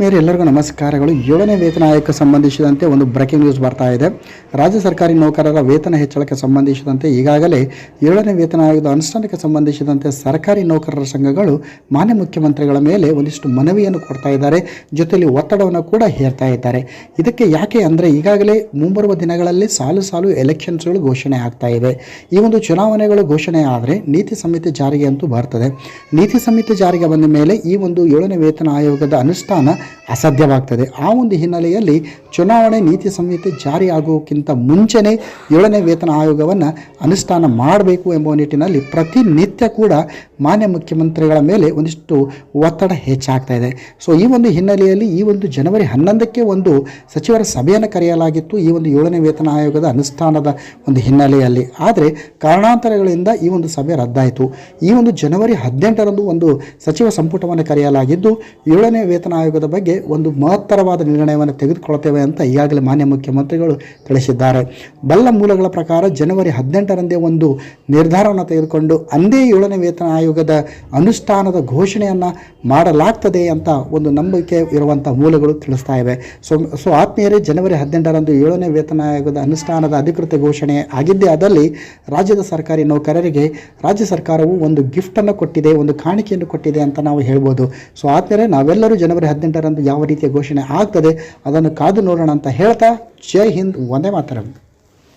ಮೇರೆ ಎಲ್ಲರಿಗೂ ನಮಸ್ಕಾರಗಳು. ಏಳನೇ ವೇತನ ಆಯೋಗಕ್ಕೆ ಸಂಬಂಧಿಸಿದಂತೆ ಒಂದು ಬ್ರೇಕಿಂಗ್ ನ್ಯೂಸ್ ಬರ್ತಾ ಇದೆ. ರಾಜ್ಯ ಸರ್ಕಾರಿ ನೌಕರರ ವೇತನ ಹೆಚ್ಚಳಕ್ಕೆ ಸಂಬಂಧಿಸಿದಂತೆ ಈಗಾಗಲೇ ಏಳನೇ ವೇತನ ಆಯೋಗದ ಅನುಷ್ಠಾನಕ್ಕೆ ಸಂಬಂಧಿಸಿದಂತೆ ಸರ್ಕಾರಿ ನೌಕರರ ಸಂಘಗಳು ಮಾನ್ಯ ಮುಖ್ಯಮಂತ್ರಿಗಳ ಮೇಲೆ ಒಂದಿಷ್ಟು ಮನವಿಯನ್ನು ಕೊಡ್ತಾ ಇದ್ದಾರೆ. ಜೊತೆಯಲ್ಲಿ ಒತ್ತಡವನ್ನು ಕೂಡ ಹೇರ್ತಾ ಇದ್ದಾರೆ. ಇದಕ್ಕೆ ಯಾಕೆ ಅಂದರೆ ಈಗಾಗಲೇ ಮುಂಬರುವ ದಿನಗಳಲ್ಲಿ ಸಾಲು ಸಾಲು ಎಲೆಕ್ಷನ್ಸ್ಗಳು ಘೋಷಣೆ ಆಗ್ತಾ ಇವೆ. ಈ ಒಂದು ಚುನಾವಣೆಗಳು ಘೋಷಣೆ ಆದರೆ ನೀತಿ ಸಂಹಿತೆ ಜಾರಿಗೆ ಅಂತೂ ಬರ್ತದೆ. ನೀತಿ ಸಂಹಿತೆ ಜಾರಿಗೆ ಬಂದ ಮೇಲೆ ಈ ಒಂದು ಏಳನೇ ವೇತನ ಆಯೋಗದ ಅನುಷ್ಠಾನ ಅಸಾಧ್ಯವಾಗ್ತದೆ. ಆ ಒಂದು ಹಿನ್ನೆಲೆಯಲ್ಲಿ ಚುನಾವಣೆ ನೀತಿ ಸಂಹಿತೆ ಜಾರಿ ಆಗುವಕ್ಕಿಂತ ಮುಂಚೆನೇ ಏಳನೇ ವೇತನ ಆಯೋಗವನ್ನು ಅನುಷ್ಠಾನ ಮಾಡಬೇಕು ಎಂಬ ನಿಟ್ಟಿನಲ್ಲಿ ಪ್ರತಿನಿತ್ಯ ಕೂಡ ಮಾನ್ಯ ಮುಖ್ಯಮಂತ್ರಿಗಳ ಮೇಲೆ ಒಂದಿಷ್ಟು ಒತ್ತಡ ಹೆಚ್ಚಾಗ್ತಾ ಇದೆ. ಸೊ ಈ ಒಂದು ಹಿನ್ನೆಲೆಯಲ್ಲಿ ಈ ಒಂದು ಜನವರಿ ಹನ್ನೊಂದಕ್ಕೆ ಒಂದು ಸಚಿವರ ಸಭೆಯನ್ನು ಕರೆಯಲಾಗಿತ್ತು ಈ ಒಂದು ಏಳನೇ ವೇತನ ಆಯೋಗದ ಅನುಷ್ಠಾನದ ಒಂದು ಹಿನ್ನೆಲೆಯಲ್ಲಿ. ಆದರೆ ಕಾರಣಾಂತರಗಳಿಂದ ಈ ಒಂದು ಸಭೆ ರದ್ದಾಯಿತು. ಈ ಒಂದು ಜನವರಿ ಹದಿನೆಂಟರಂದು ಒಂದು ಸಚಿವ ಸಂಪುಟವನ್ನು ಕರೆಯಲಾಗಿದ್ದು, ಏಳನೇ ವೇತನ ಆಯೋಗದ ಬಗ್ಗೆ ಒಂದು ಮಹತ್ತರವಾದ ನಿರ್ಣಯವನ್ನು ತೆಗೆದುಕೊಳ್ಳುತ್ತೇವೆ ಅಂತ ಈಗಾಗಲೇ ಮಾನ್ಯ ಮುಖ್ಯಮಂತ್ರಿಗಳು ತಿಳಿಸಿದ್ದಾರೆ. ಬಲ್ಲ ಮೂಲಗಳ ಪ್ರಕಾರ ಜನವರಿ ಹದಿನೆಂಟರಂದೇ ಒಂದು ನಿರ್ಧಾರವನ್ನು ತೆಗೆದುಕೊಂಡು ಅಂದೇ ಏಳನೇ ವೇತನ ಆಯೋಗದ ಅನುಷ್ಠಾನದ ಘೋಷಣೆಯನ್ನು ಮಾಡಲಾಗ್ತದೆ ಅಂತ ಒಂದು ನಂಬಿಕೆ ಇರುವಂಥ ಮೂಲಗಳು ತಿಳಿಸ್ತಾ ಇವೆ. ಸೊ ಸೊ ಆತ್ಮೀಯರೇ, ಜನವರಿ ಹದಿನೆಂಟರಂದು ಏಳನೇ ವೇತನ ಆಯೋಗದ ಅನುಷ್ಠಾನದ ಅಧಿಕೃತ ಘೋಷಣೆ ಆಗಿದ್ದೇ ಆದಲ್ಲಿ ರಾಜ್ಯದ ಸರ್ಕಾರಿ ನೌಕರರಿಗೆ ರಾಜ್ಯ ಸರ್ಕಾರವು ಒಂದು ಗಿಫ್ಟನ್ನು ಕೊಟ್ಟಿದೆ, ಒಂದು ಕಾಣಿಕೆಯನ್ನು ಕೊಟ್ಟಿದೆ ಅಂತ ನಾವು ಹೇಳ್ಬೋದು. ಸೊ ಆದ್ಮೇಲೆ ನಾವೆಲ್ಲರೂ ಜನವರಿ ಹದಿನೆಂಟರಂದು ಯಾವ ರೀತಿಯ ಘೋಷಣೆ ಆಗ್ತದೆ ಅದನ್ನು ಕಾದು ನೋಡೋಣ ಅಂತ ಹೇಳ್ತಾ ಜೈ ಹಿಂದ್ ಒಂದೇ ಮಾತರಂ.